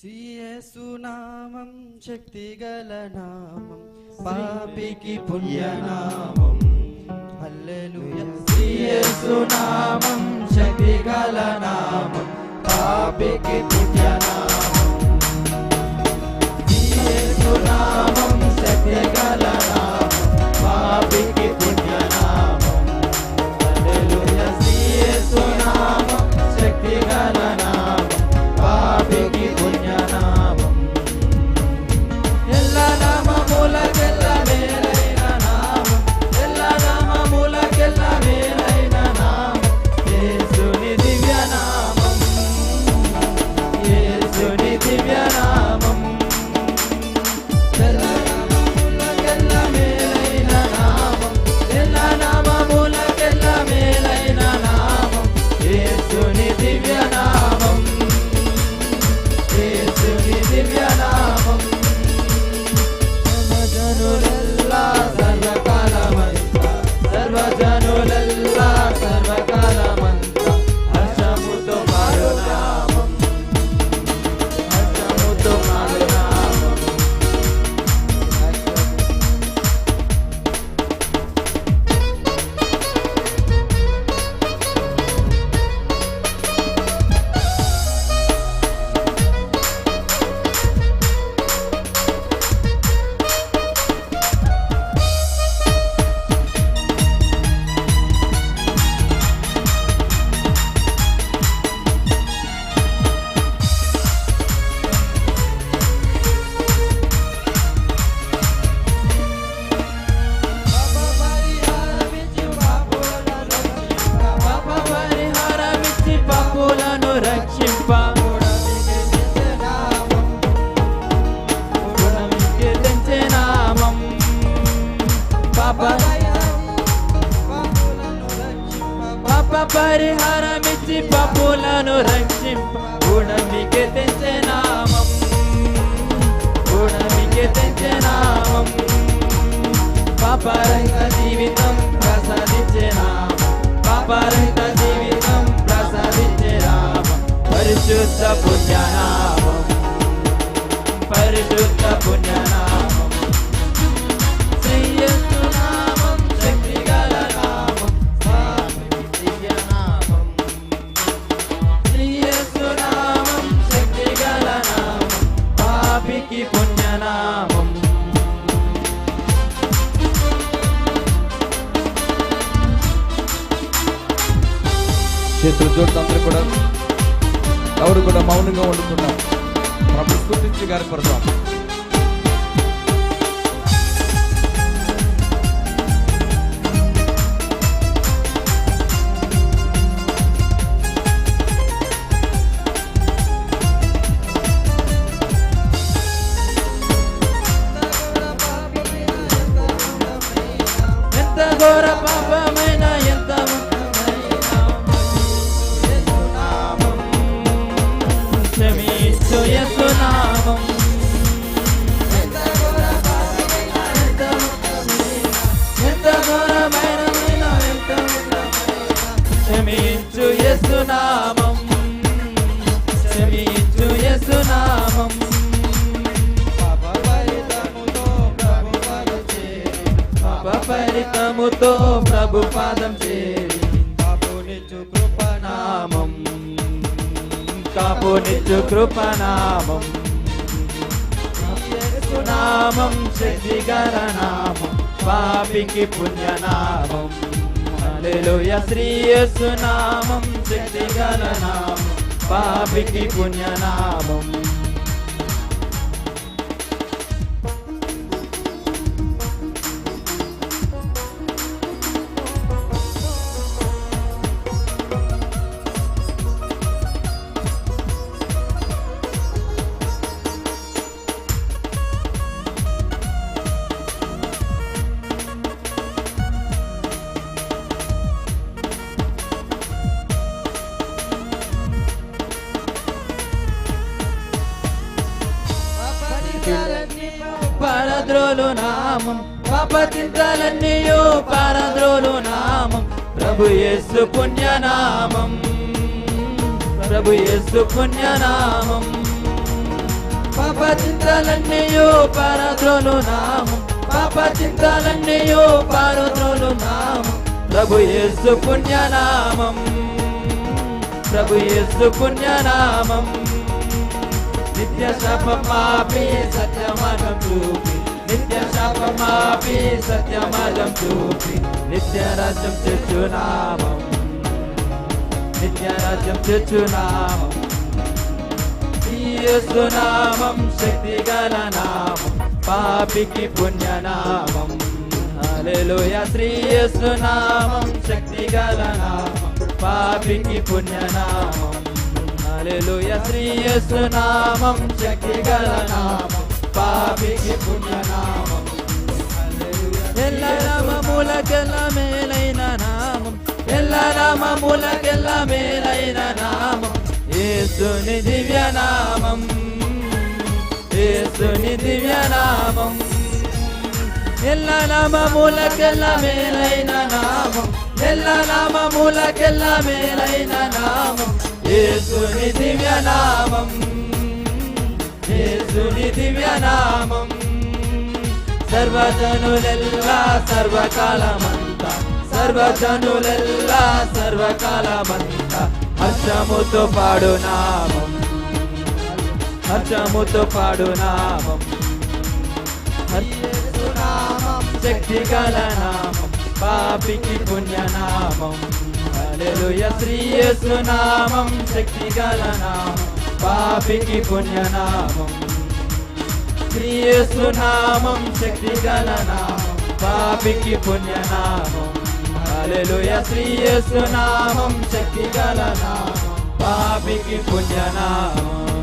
సియసునామం శక్తిగల నామం పాపికి పుణ్యనామం. హల్లెలూయా. సియసునామం శక్తిగల నామం పాపికి పుణ్యనామం. పాపులను రక్షింప గుణమికి తెచ్చే నామం. గుణమికి తెచ్చే నామం. పాపరహిత జీవితం ప్రసాదించే నామం. పాపరహిత జీవితం ప్రసాదించే నామం. పరిశుద్ధ పుణ్యనామం. పరిశుద్ధ పుణ్యనామం. చేతులు జోడ్లు అందరూ కూడా ఎవరు కూడా మౌనంగా వండుకున్నాం ప్రభు స్థుతించి గారి పడతాం ఎంత ఘోర పాపమైన పాపరితముతో ప్రభు పాదం చేరి కాపునిచ్చు కృపనామం. కాపునిచ్చు కృపనామం. నామం శక్తిగల నామం పాపికి పుణ్యనామం. హల్లెలూయ. శ్రీ యేసు నామం శక్తిగల నామం పాపికి పుణ్యనామం. పరద్రోలు నామం పాపచింతలన్నీయో పరద్రోలు నామం. ప్రభు యేసు పుణ్యనామం ప్రభు యేసు పుణ్యనామం. చింతలన్నీయు పరద్రోలు నామం పాప పరద్రోలు నామం. ప్రభు యేసు పుణ్యనామం ప్రభు యేసు పుణ్యనామం. నిత్య శాపమాపి పాపి చూపి శాపమాపి సత్యమార్గం చూపి నిత్య రాజ్యం తెచ్చునామం నిత్య రాజ్యం తెచ్చునామం నామం. శక్తి గల నామం. పాపికి పుణ్యనామం హల్లెలూయా. శ్రీయస్సు నామం శక్తి గల నామం. పాపికి పుణ్యనామం హల్లెలూయా. శ్రీయస్సు నామం శక్తి గల నామం. పాపికి పుణ్యనామం ఎల్ల నామములకెల్ల మేలైన నామం ఎల్ల నామములకెల్ల మేలైన నామం యేసుని దివ్య నామం యేసుని దివ్య నామం ఎల్ల నామములకెల్ల మేలైన నామం ఎల్ల నామములకెల్ల మేలైన నామం యేసుని దివ్య నామం యేసుని దివ్య నామం సర్వజనులెల్లా సర్వకాలమంతా. సర్వజనులెల్లా సర్వకాలమంతా. హర్షముతో పాడు నామం. హర్షముతో పాడు నామం. హర్షనామం శక్తి గల నామం. పాపికి పుణ్యనామం హల్లెలూయా శ్రీ నామం. శక్తి గల నామం. పాపికి పుణ్యనామం శ్రీయేసు నామం శక్తి గల నామం పాపికి పుణ్యనామం. హల్లెలూయా. శ్రీయేసు నామం శక్తి గల నామం పాపికి పుణ్యనామం.